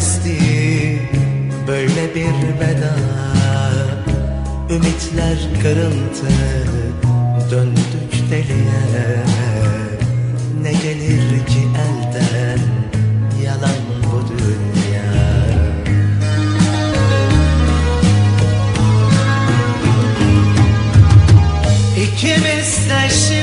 gelmezdi Böyle bir veda. Ümitler kırıldı Döndük deliye. Ne gelir ki elden Yalan bu dünya? İkimiz de şimdi